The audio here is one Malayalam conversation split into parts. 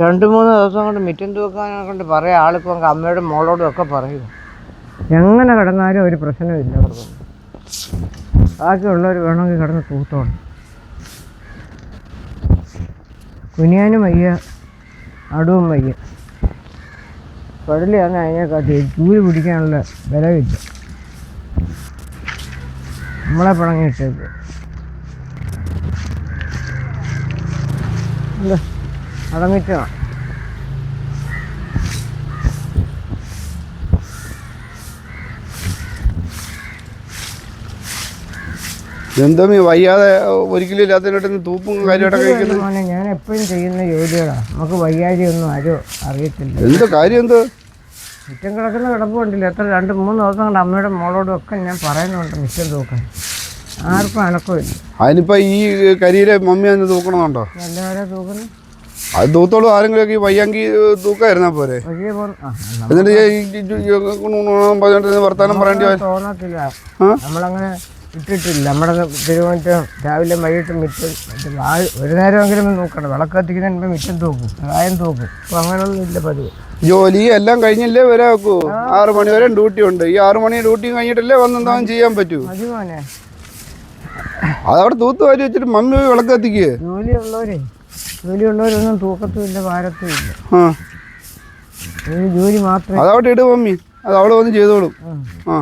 രണ്ട് മൂന്ന് ദിവസം കൊണ്ട് മിറ്റം തൂക്കാനെ കൊണ്ട് പറയാം ആളിപ്പോൾ അമ്മയോടും മോളോടും ഒക്കെ പറയും. എങ്ങനെ കിടന്നാലും ഒരു പ്രശ്നമില്ല അവർക്ക്. ബാക്കിയുള്ളവർ വേണമെങ്കിൽ കിടന്ന് തൂത്തോണം കുനിയാനും വയ്യ അടുവും വയ്യ. കടലിയാണ് അതിനെക്കാട്ടി ചൂര് പിടിക്കാനുള്ള ബലമില്ല. നമ്മളെ പിണങ്ങിയിട്ടേക്ക് എന്താ? അടങ്ങിച്ചോ എന്തോ മീ വയ്യാതെ ഒരിക്കലും ഇല്ലാത്തതിനോട്ട് തൂപ്പും കാര്യമായിട്ടൊക്കെ കഴിക്കുന്നത് ഞാൻ എപ്പോഴും ചെയ്യുന്ന ജോലികളാണ് നമുക്ക് വയ്യാതെയൊന്നും ആരോ അറിയത്തില്ല. എന്ത് കാര്യം എന്തോ? മിറ്റം കിടക്കുന്ന കിടപ്പുണ്ടല്ലോ. എത്ര രണ്ട് മൂന്ന് ദിവസം കൊണ്ട് അമ്മയുടെ മോളോടും ഒക്കെ ഞാൻ പറയുന്നുണ്ട് മിറ്റം തൂക്കാൻ. ആർക്കും അനക്കമില്ല. അതിനിപ്പോ ഈ കരിയിലെ മമ്മി അന്ന് തൂക്കണമെന്നുണ്ടോ എല്ലാവരും തൂക്കുന്നു. അത് തൂത്തോളും ആരെങ്കിലും ഈ വയ്യാങ്കി തൂക്കായിരുന്നാ പോരെ? എന്നിട്ട് പറഞ്ഞിട്ട് വർത്താനം പറയേണ്ടി തോന്നത്തില്ല. നമ്മളങ്ങനെ ഇട്ടിട്ടില്ല. നമ്മുടെ തിരുവനന്തപുരം രാവിലെ വൈകിട്ടും മിറ്റം ഒരു നേരമെങ്കിലും നോക്കണം. വിളക്ക് കത്തിക്കുന്നതിന് മുമ്പ് മിറ്റം തൂക്കും. കായം തൂക്കും. അപ്പോൾ അങ്ങനെയൊന്നും ഇല്ല പതിവ്. ജോലി എല്ലാം കഴിഞ്ഞല്ലേ വരാക്കൂ? ആറു മണി വരെ ഡ്യൂട്ടി ഉണ്ട്. ഈ ആറു മണി ഡ്യൂട്ടി കഴിഞ്ഞിട്ടല്ലേ വന്നെന്താവും ചെയ്യാൻ പറ്റൂ? അതവിടെ തൂത്ത് വാരി വെച്ചിട്ട് മമ്മി വിളക്ക് കത്തിക്കുക ജോലിയുള്ളവരെ ജോലിയുള്ളവരൊന്നും തൂക്കത്തുമില്ല ഭാരത്തുമില്ല. ജോലി മാത്രമേ അതവിടെ ഇട് മമ്മി. അത് അവിടെ വന്ന് ചെയ്തോളും. ആ.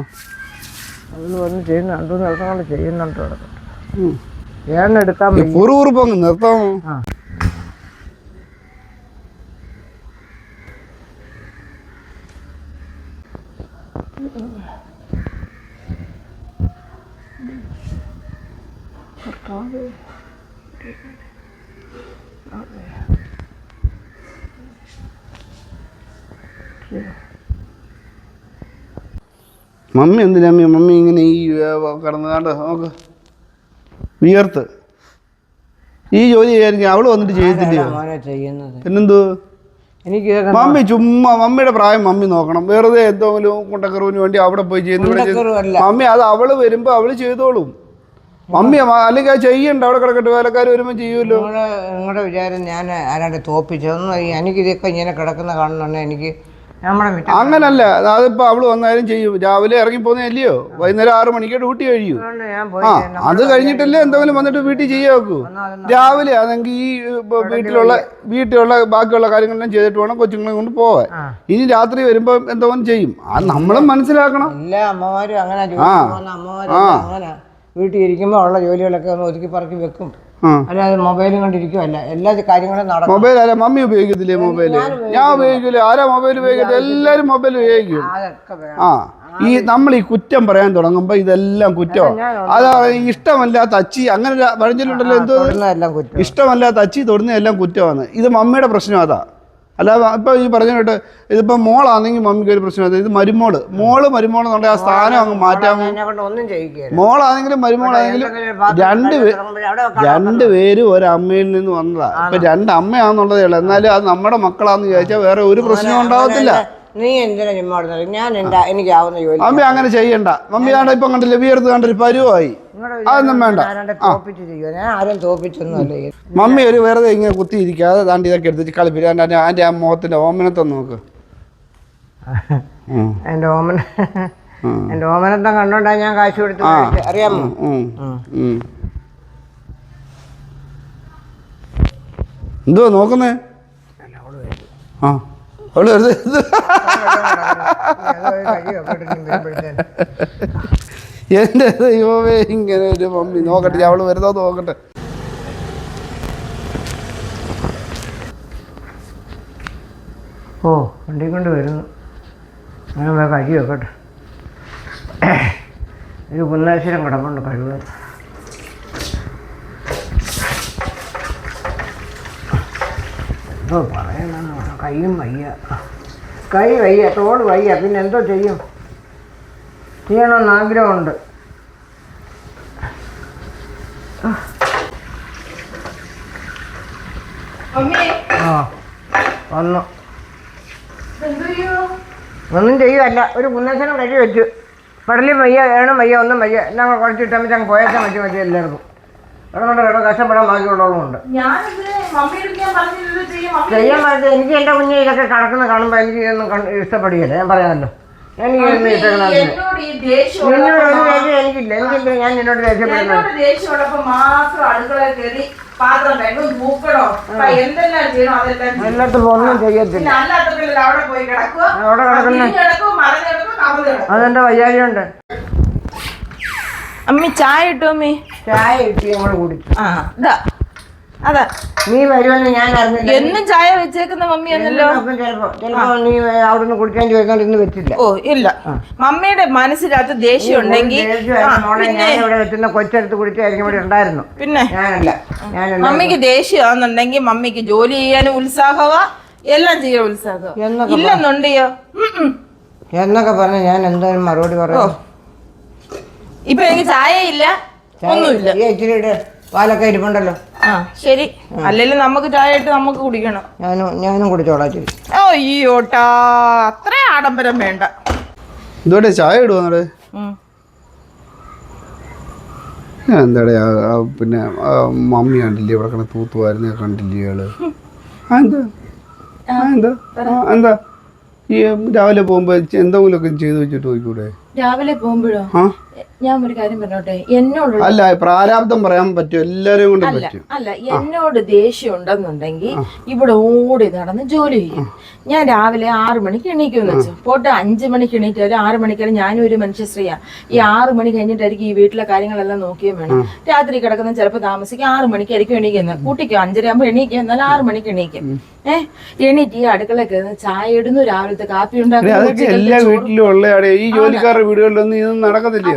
വന്ന് ചെയ്യുന്ന രണ്ടു ദിവസം കൊണ്ട് ചെയ്യുന്നുണ്ട് ഈ വയ്യ. കുറുകുറുപ്പ് അങ്ങ് നിർത്താമോ there. മമ്മി എന്തിനാ മമ്മി? മമ്മി ഇങ്ങനെ ഈ കിടന്നുകാണ്ട് നോക്ക്. വിയർത്ത്. ഈ ജോലി ചെയ്യാൻ അവൾ വന്നിട്ട് ചെയ്യത്തില്ലയോ ഇതൊക്കെ മമ്മി ചുമ്മാ മമ്മിയുടെ പ്രായം മമ്മി നോക്കണം. വെറുതെ എന്തെങ്കിലും കുണ്ടക്കറിവിന് വേണ്ടി അവിടെ പോയി ചെയ്യുന്നു. മമ്മി അത് അവൾ വരുമ്പോ അവൾ ചെയ്തോളും. മമ്മി അല്ലെങ്കിൽ അത് ചെയ്യണ്ട. അവിടെ കിടക്കട്ടെ വേലക്കാർ വരുമ്പോൾ ചെയ്യുമല്ലോ. നിങ്ങളുടെ നിങ്ങളുടെ വിചാരം ഞാൻ ആരാണ്ട് തോപ്പിച്ചതൊന്നും എനിക്ക് ഇതൊക്കെ ഇങ്ങനെ കിടക്കുന്ന കാണുന്നുണ്ട് എനിക്ക് അങ്ങനല്ല. അതിപ്പോ അവൾ വന്നാലും ചെയ്യും. രാവിലെ ഇറങ്ങി പോകുന്നതല്ലയോ? വൈകുന്നേരം ആറു മണിക്ക് ഡ്യൂട്ടി കഴിയൂ. ആ അത് കഴിഞ്ഞിട്ടല്ലേ എന്തെങ്കിലും വന്നിട്ട് വീട്ടിൽ ചെയ്യാക്കൂ രാവിലെ അതെങ്കിൽ ഈ വീട്ടിലുള്ള വീട്ടിലുള്ള ബാക്കിയുള്ള കാര്യങ്ങളെല്ലാം ചെയ്തിട്ട് വേണം കൊച്ചുങ്ങളെ കൊണ്ട് പോവാൻ. ഇനി രാത്രി വരുമ്പോ എന്തെങ്കിലും ചെയ്യും. അത് നമ്മളും മനസ്സിലാക്കണം. എല്ലാ അമ്മമാരും അങ്ങനെ അമ്മമാരും അങ്ങനെ. വീട്ടിൽ ഇരിക്കുമ്പോൾ ഉള്ള ജോലികളൊക്കെ ഒന്ന് ഒതുക്കി പറക്കി വെക്കും. അല്ലാതെ മൊബൈലും കണ്ടിരിക്കുമല്ല എല്ലാ കാര്യങ്ങളും നടക്കും. മൊബൈൽ ആരാ? മമ്മി ഉപയോഗിക്കത്തില്ലേ മൊബൈൽ ഞാൻ ഉപയോഗിക്കില്ല. ആരാ മൊബൈൽ ഉപയോഗിക്കത്തില്ല എല്ലാരും മൊബൈൽ ഉപയോഗിക്കും. ആ ഈ നമ്മൾ ഈ കുറ്റം പറയാൻ തുടങ്ങുമ്പോൾ ഇതെല്ലാം കുറ്റമാണ് അതാ ഇഷ്ടമല്ലാത്ത അച്ചി അങ്ങനെ പറഞ്ഞിട്ടുണ്ടല്ലോ എന്തോ? കുറ്റം ഇഷ്ടമല്ലാത്ത അച്ചി തൊടുന്നതെല്ലാം കുറ്റമാണ്. ഇത് മമ്മിയുടെ പ്രശ്നം അതാ. അല്ലാതെ ഇപ്പം ഈ പറഞ്ഞ കേട്ട് ഇതിപ്പോ മോളാണെങ്കിൽ മമ്മിക്ക് ഒരു പ്രശ്നം ഇത് മരുമോൾ. മോൾ മരുമോളെന്നുണ്ടെങ്കിൽ ആ സ്ഥാനം അങ്ങ് മാറ്റാൻ മോളാണെങ്കിലും മരുമോളാണെങ്കിലും രണ്ട് രണ്ട് പേരും ഒരമ്മയിൽ നിന്ന് വന്നതാ. അപ്പൊ രണ്ട് അമ്മയാന്നുള്ളതേ ഉള്ളൂ. എന്നാലും അത് നമ്മുടെ മക്കളാന്ന് ചോദിച്ചാൽ വേറെ ഒരു പ്രശ്നവും ഉണ്ടാവത്തില്ല. നീ എന്തിനാ ചുമ്മാ ഇടുന്നത്? ഞാൻ എന്താ എനിക്കാവുന്ന ജോലി മമ്മി അങ്ങനെ ചെയ്യണ്ട. മമ്മി ആണ്ട് ഇപ്പൊ കണ്ടില്ല വിയർത്ത് കണ്ടൊരു പരുവായി. നിങ്ങളുടെ അതൊന്നും വേണ്ട. ആരാണ്ട് തോപ്പിച്ച് ചെയ്യുക ഞാൻ ആരും തോപ്പിച്ചൊന്നും അല്ല ചെയ്യുന്നത്. മമ്മി ഒരു വെറുതെ ഇങ്ങനെ കുത്തി ഇരിക്കാതെ ദാണ്ട് ഇതൊക്കെ എടുത്തിട്ട് കളിപ്പില്ല എന്റെ ആ മുഖത്തിന്റെ ഓമനത്തെ നോക്ക്. ഉം, എന്റെ ഓമന ഉം, എന്റെ ഓമനത്തെ കണ്ടോണ്ടാ ഞാൻ കാശ് കൊടുത്ത് മേടിച്ചത്. അറിയാമോ. ഉം. എന്തുവാ നോക്കുന്നേ? ആ. അവൾ. എന്റെ ദൈവമേ ഇങ്ങനെ ഒരു മമ്മി. നോക്കട്ടെ അവൾ വരുന്നോ നോക്കട്ടെ. ഓ വണ്ടി കൊണ്ട് വരുന്നു. ഞാൻ കഴിയോ കഴി വെക്കട്ടെ. ഒരു പുന്നാശ്വരം കിടപ്പുണ്ട് കഴിവ് എന്തോ പറയണം കൈയും വയ്യ. കൈ വയ്യ തോട് വയ്യ പിന്നെ എന്തോ ചെയ്യും. ചെയ്യണമെന്ന് ആഗ്രഹമുണ്ട്. ആ വന്നു. ഒന്നും ചെയ്യുമല്ല ഒരു കുന്നേശനം കഴി വെച്ചു. പടലി വയ്യ ഏണം വയ്യ ഒന്നും വയ്യ. എല്ലാം കൂടെ മതി അങ്ങ് പോയേച്ചാൽ മതി മതി എല്ലാവർക്കും. കിടന്നുണ്ട് കിടന്ന് കഷ്ടപ്പെടാൻ ബാക്കിയുള്ളവളും ഉണ്ട്. ചെയ്യാൻ പറഞ്ഞത് എനിക്ക് എന്റെ കുഞ്ഞ് ഇതൊക്കെ കടക്കുന്ന കാണുമ്പോൾ എനിക്ക് ഇതൊന്നും കണ്ട് ഇഷ്ടപ്പെടുകയില്ല ഞാൻ പറയാമല്ലോ. എനിക്ക് ഇഷ്ടപ്പെടാറില്ല നിന്നോട് ഒരു ദേഷ്യം എനിക്കില്ല. എനിക്കില്ല. ഞാൻ നിന്നോട് ഒന്നും ചെയ്യത്തില്ല. അവിടെ കിടക്കുന്ന അതെന്റെ വയ്യാഴിയുണ്ട് അമ്മി ചായ ഇട്ടു അമ്മി. ചായ ഇട്ടി നമ്മൾ കുടിച്ചു. ആ ഇതാ അതാ. നീ വരുമെന്ന് ഞാൻ അറിഞ്ഞില്ല. എന്നും ചായ വെച്ചേക്കുന്ന മമ്മി എന്നല്ലോ? അപ്പം ചിലപ്പോ ചിലപ്പോ നീ അവിടുന്ന് കുടിക്കാൻ ചോദിക്കാൻ ഇന്ന് വെച്ചില്ല. ഓ ഇല്ല. മമ്മിയുടെ മനസ്സിലകത്ത് ദേഷ്യം ഉണ്ടെങ്കിൽ മോളെ ഞാൻ ഇവിടെ വെച്ചുന്ന കൊച്ചെടുത്ത് കുടിച്ചായിരിക്കും ഇവിടെ ഉണ്ടായിരുന്നു. പിന്നെ? ഞാനല്ല ഞാനല്ല മമ്മിക്ക് ദേഷ്യമാണെന്നുണ്ടെങ്കിൽ മമ്മിക്ക് ജോലി ചെയ്യാനും ഉത്സാഹമാ. എല്ലാം ചെയ്യാൻ ഉത്സാഹം എന്നൊക്കെ ഇല്ലെന്നുണ്ടെയോ? ഉം ഉം. എന്നൊക്കെ പറഞ്ഞ ഞാൻ എന്തായാലും മറുപടി പറയാം ഇപ്പൊ എനിക്ക് ചായ ഇല്ല ഒന്നുമില്ല. ഇച്ചിരി ഇട്. പാലൊക്കെ ഇരിപ്പുണ്ടല്ലോ. ആ ശരി. അല്ലെങ്കിൽ നമുക്ക് ചായ ഇട്ട് നമുക്ക് കുടിക്കണം. ഞാനും ഞാനും കുടിച്ചോളാം ചേച്ചി ഓ ഈയോട്ടാ അത്ര ആഡംബരം വേണ്ട. ഇതോടെ ചായ ഇടുവാന്നടെ ഉം. എന്താടേ പിന്നെ മമ്മി കണ്ടില്ലേ ഇവിടെ കിടന്ന് തൂത്ത് വരുന്ന കണ്ടില്ലേ ഇയാൾ? എന്താ? എന്താ? എന്താ? ഈ രാവിലെ പോകുമ്പോ എന്തെങ്കിലുമൊക്കെ ചെയ്തു വെച്ചിട്ട് പോയിക്കൂടെ? രാവിലെ പോകുമ്പോഴോ? ആ. ഞാൻ ഒരു കാര്യം പറഞ്ഞോട്ടെ? എന്നോട് അല്ല പ്രാരാബ്ദം പറയാൻ പറ്റും എല്ലാരും കൊണ്ട് പറ്റും അല്ല എന്നോട് ദേഷ്യം ഉണ്ടെന്നുണ്ടെങ്കിൽ ഇവിടെ ഓടി നടന്ന് ജോലി ചെയ്യും. ഞാൻ രാവിലെ ആറു മണിക്ക് എണീക്കുമെന്ന് വെച്ചു. പോട്ടെ അഞ്ചു മണിക്ക് എണീറ്റ് ഒരു ആറു മണിക്കാണ് ഞാനും ഒരു മനുഷ്യ സ്ത്രീയാ. ഈ ആറു മണി കഴിഞ്ഞിട്ടായിരിക്കും ഈ വീട്ടിലെ കാര്യങ്ങളെല്ലാം നോക്കിയും വേണം. രാത്രി കിടക്കുന്ന ചിലപ്പോൾ താമസിക്കും. ആറു മണിക്കായിരിക്കും എണീക്കുന്നത്. കൂട്ടിക്കും അഞ്ചര ആകുമ്പോൾ എണീക്കുക എന്നാൽ ആറു മണിക്ക് എണീക്കും. ഏഹ് എണീറ്റ് ഈ അടുക്കള കയറുന്ന ചായ ഇടുന്നു. രാവിലത്തെ കാപ്പി ഉണ്ടാക്കുന്നു. എല്ലാ വീട്ടിലും ഉള്ള ഈ ജോലിക്കാരുടെ വീടുകളിലൊന്നും ഇതൊന്നും നടക്കത്തില്ല.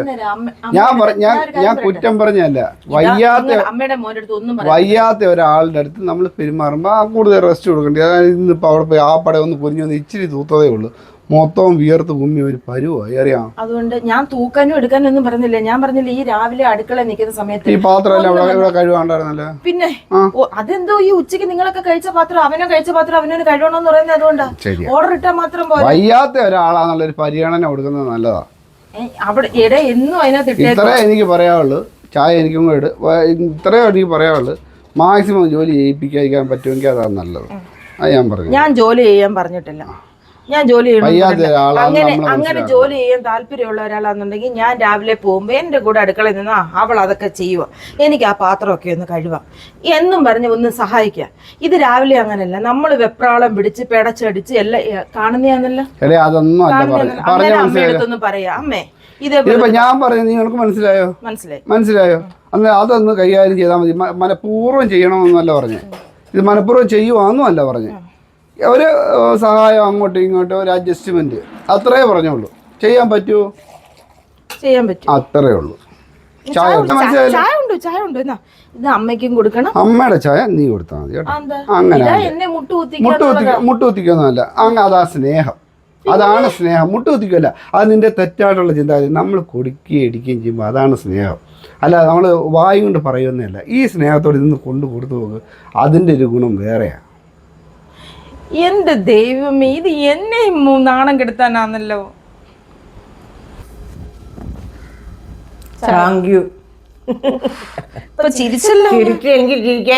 ഞാൻ ഞാൻ ഞാൻ കുറ്റം പറഞ്ഞല്ല വയ്യാത്ത നിങ്ങൾ അമ്മയുടെ മോന്റെ അടുത്ത് ഒന്നും പറയാം വയ്യാത്ത ഒരാളുടെ അടുത്ത് നമ്മൾ പെരുമാറുമ്പോൾ ആ കൂടുതൽ റെസ്റ്റ് കൊടുക്കേണ്ടി. അതായത് ഇന്നിപ്പോൾ അവിടെ പോയി ആ പടം ഒന്ന് പൊരിഞ്ഞു വന്ന് ഇച്ചിരി തൂത്തതേ ഉള്ളൂ. മൊത്തം വിയർത്ത് ഭൂമി ഒരു പരുവായി. അറിയാം? അതുകൊണ്ട് ഞാൻ തൂക്കാനും എടുക്കാനും ഒന്നും പറഞ്ഞില്ല? ഞാൻ പറഞ്ഞില്ല ഈ രാവിലെ അടുക്കള നിൽക്കുന്ന സമയത്ത് ഈ പാത്രം ഇവിടെ പിന്നെ അതെന്തോ ഈ ഉച്ചയ്ക്ക് നിങ്ങളൊക്കെ കഴിച്ച പാത്രം അവനോ കഴിച്ച പാത്രം അവനോ കഴിയണമെന്ന് പറയുന്നത് അതുകൊണ്ടാ. ഓർഡർ ഇട്ടാൽ മാത്രം വയ്യാത്ത വയ്യാത്ത ഒരാളാന്നുള്ളൊരു പരിഗണന കൊടുക്കുന്നത് നല്ലതാ. അവിടെ ഇട എന്നും അതിനകത്ത് ഇട്ടേ ഇത്രേ എനിക്ക് പറയാനുള്ളൂ ചായ എനിക്കും കൂടെ ഇട്. വ- ഇത്രേ എനിക്ക് പറയാനുള്ളൂ മാക്സിമം ജോലി ചെയ്യിപ്പിക്കാൻ പറ്റുമെങ്കിൽ അതാണ് നല്ലത്. അത് ഞാൻ പറഞ്ഞു ഞാൻ ജോലി ചെയ്യാൻ പറഞ്ഞിട്ടില്ല. ഞാൻ ജോലി ചെയ്യണം അങ്ങനെ അങ്ങനെ ജോലി ചെയ്യാൻ താല്പര്യമുള്ള ഒരാളാണെന്നുണ്ടെങ്കിൽ ഞാൻ രാവിലെ പോകുമ്പോൾ എന്റെ കൂടെ അടുക്കളയിൽ നിന്ന് അവൾ അതൊക്കെ ചെയ്യുക എനിക്ക് ആ പാത്രമൊക്കെ ഒന്ന് കഴുകാം എന്നും പറഞ്ഞ് ഒന്ന് സഹായിക്കുക ഇത് രാവിലെ അങ്ങനെയല്ല നമ്മൾ വെപ്രാളം പിടിച്ച് പെടച്ചടിച്ച് എല്ലാം കാണുന്നതാണല്ലോ അന്നേരം അമ്മയടുത്തൊന്ന് പറയാ. അമ്മേ ഇതിപ്പോ ഞാൻ പറയുന്നത് നിങ്ങൾക്ക് മനസ്സിലായോ? മനസ്സിലായി. മനസ്സിലായോ? അന്ന് അതൊന്ന് കൈകാര്യം ചെയ്താൽ മതി. മനഃപൂർവം ചെയ്യണമെന്നല്ല പറഞ്ഞു. ഇത് മനഃപൂർവം ചെയ്യുവാന്നും അല്ല പറഞ്ഞു ഒരു സഹായം അങ്ങോട്ടും ഇങ്ങോട്ടും ഒരു അഡ്ജസ്റ്റ്മെന്റ് അത്രേ പറഞ്ഞുള്ളൂ. ചെയ്യാൻ പറ്റുമോ ചെയ്യാൻ പറ്റും. അത്രേ ഉള്ളൂ. ചായ ചായ ഉണ്ട്, ചായ ഉണ്ടോ? എന്നാ ഇത് അമ്മയ്ക്കും കൊടുക്കണം. അമ്മയുടെ ചായ നീ കൊടുത്താൽ മതി കേട്ടോ. അങ്ങനെ ഇതാ അല്ല. എന്നെ മുട്ട് മുട്ട് കുത്തിക്കാന്നുള്ളതാ. കുത്തിക്ക മുട്ട് അങ്ങ് അതാ സ്നേഹം. അതാണ് സ്നേഹം. മുട്ടുകുത്തിക്കല്ല അത് നിന്റെ തെറ്റായിട്ടുള്ള ചിന്താഗതി. നമ്മൾ കൊടുക്കുകയും ഇടിക്കുകയും ചെയ്യുമ്പോൾ അതാണ് സ്നേഹം. അല്ല നമ്മൾ വായും കൊണ്ട് പറയുന്നതല്ല. ഈ സ്നേഹത്തോട് ഇന്ന് കൊണ്ടു കൊടുത്തു നോക്ക്. അതിന്റെ ഒരു ഗുണം വേറെയാണ് എന്റെ ദൈവമേ ഇത് എന്നെ നാണം കെടുത്താനാന്നല്ലോ. താങ്ക് യു ഇപ്പൊ ചിരിച്ചല്ലോ. ചിരിച്ച് എനിക്ക്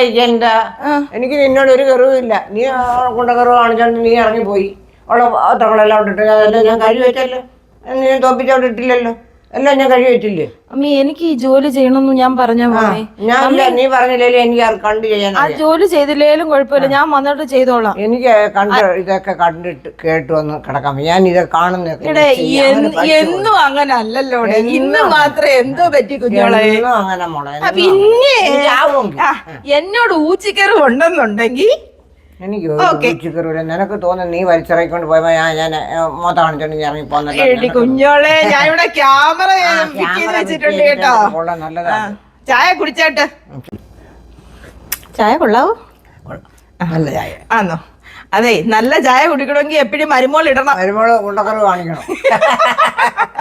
എനിക്ക് നിന്നോട് ഒരു കറിവില്ല. നീ കൊണ്ട കറിവ് കാണിച്ചോണ്ട് നീ ഇറങ്ങിപ്പോയി. ഉള്ള തങ്ങളെല്ലാം ഇട്ടിട്ട് അതെല്ലാം ഞാൻ കഴിവ് വെച്ചല്ലോ. നീ തോപ്പിച്ചവിടെ ഇട്ടില്ലല്ലോ. എല്ലാം ഞാൻ കഴുകി വെച്ചില്ലേ അമ്മ എനിക്ക് ഈ ജോലി ചെയ്യണമെന്ന് ഞാൻ പറഞ്ഞ പോലെ ഞാൻ ഇല്ല, നീ പറഞ്ഞില്ലേ എനിക്ക് അത് കണ്ട് ചെയ്യാൻ ആ ജോലി ചെയ്തില്ലേലും കുഴപ്പമില്ല ഞാൻ വന്നിട്ട് ചെയ്തോളാം. എനിക്ക് കണ്ട് ഇതൊക്കെ കണ്ടിട്ട് കേട്ട് വന്ന് കിടക്കാം. ഞാൻ ഇത് പഠിച്ചു എന്നും അങ്ങനെ അല്ലല്ലോ. ഇന്ന് മാത്രം എന്തോ പറ്റി കുഞ്ഞോളെ അങ്ങനെ മോളെ പിന്നെ എന്നോട് ഊച്ചിക്കറി ഉണ്ടെന്നുണ്ടെങ്കിൽ എനിക്ക് ഉച്ചക്കറിയില്ല നിനക്ക് തോന്നുന്നു നീ വലിച്ചിറക്കിക്കൊണ്ട് പോയപ്പോ ഞാൻ ഞാൻ മോത്ത കാണിച്ചോണ്ട് ഞാൻ ഇറങ്ങി പോന്നല്ലോ കുഞ്ഞോളെ ഞാൻ ഇവിടെ ക്യാമറ വെച്ചിട്ടുണ്ട് കേട്ടോ. കൊള്ളാം ആ, നല്ലതാണ് ചായ കുടിച്ചാട്ടെ. ചായ കൊള്ളാവോ? നല്ല ചായ. ആന്നോ. അതെ നല്ല ചായ കുടിക്കണമെങ്കിൽ എപ്പോഴും മരുമോൾ ഇടണം. മരുമോൾ ഉണ്ടക്കറി കാണിക്കണം.